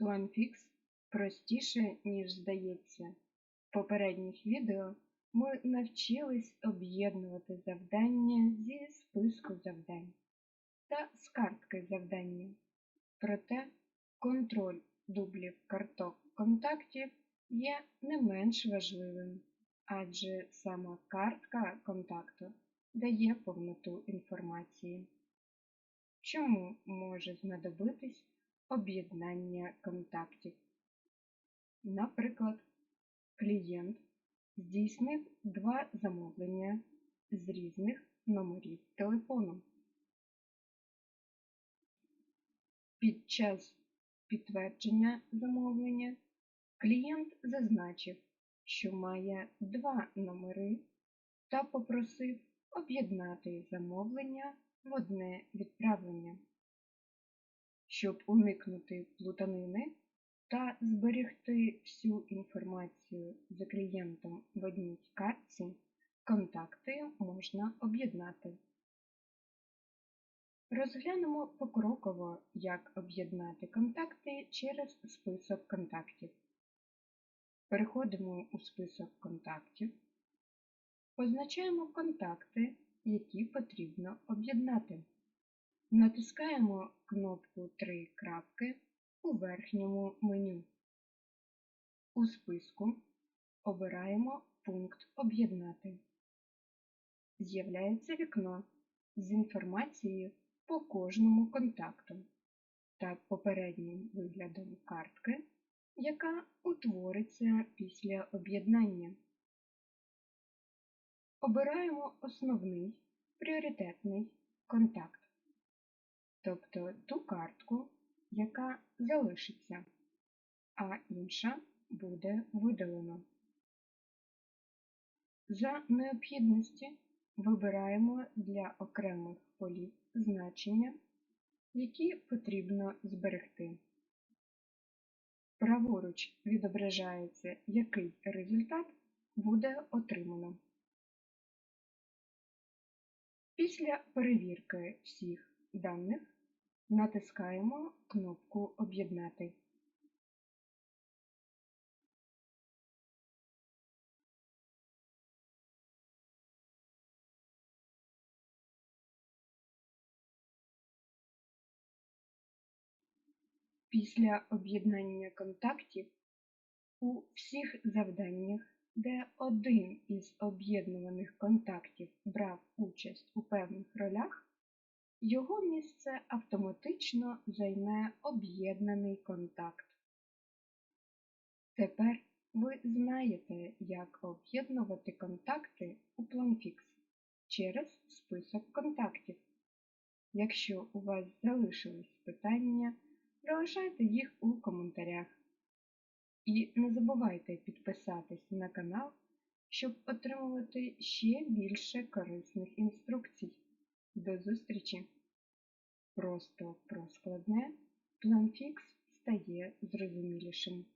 PlanFix простіше, ніж здається. В попередніх відео ми навчились об'єднувати завдання зі списку завдань та з картки завдання. Проте контроль дублів карток контактів є не менш важливим, адже сама картка контакту дає повноту інформації. Чому може знадобитись об'єднання контактів? Наприклад, клієнт здійснив два замовлення з різних номерів телефону. Під час підтвердження замовлення клієнт зазначив, що має два номери та попросив об'єднати замовлення в одне відправлення. Щоб уникнути плутанини та зберегти всю інформацію за клієнтом в одній картці, контакти можна об'єднати. Розглянемо покроково, як об'єднати контакти через список контактів. Переходимо у список контактів, позначаємо контакти, які потрібно об'єднати. Натискаємо кнопку Три крапки у верхньому меню. У списку обираємо пункт Об'єднати. З'являється вікно з інформацією по кожному контакту та попереднім виглядом картки, яка утвориться після об'єднання. Обираємо основний пріоритетний контакт, тобто ту картку, яка залишиться, а інша буде видалена. За необхідності вибираємо для окремих полів значення, які потрібно зберегти. Праворуч відображається, який результат буде отримано. Після перевірки всіх даних натискаємо кнопку Об'єднати. Після об'єднання контактів у всіх завданнях, де один із об'єднуваних контактів брав участь у певних ролях, його місце автоматично займе об'єднаний контакт. Тепер ви знаєте, як об'єднувати контакти у PlanFix через список контактів. Якщо у вас залишились питання, залишайте їх у коментарях. І не забувайте підписатись на канал, щоб отримувати ще більше корисних інструкцій. До зустрічі! Просто про складне PlanFix стає зрозумілішим.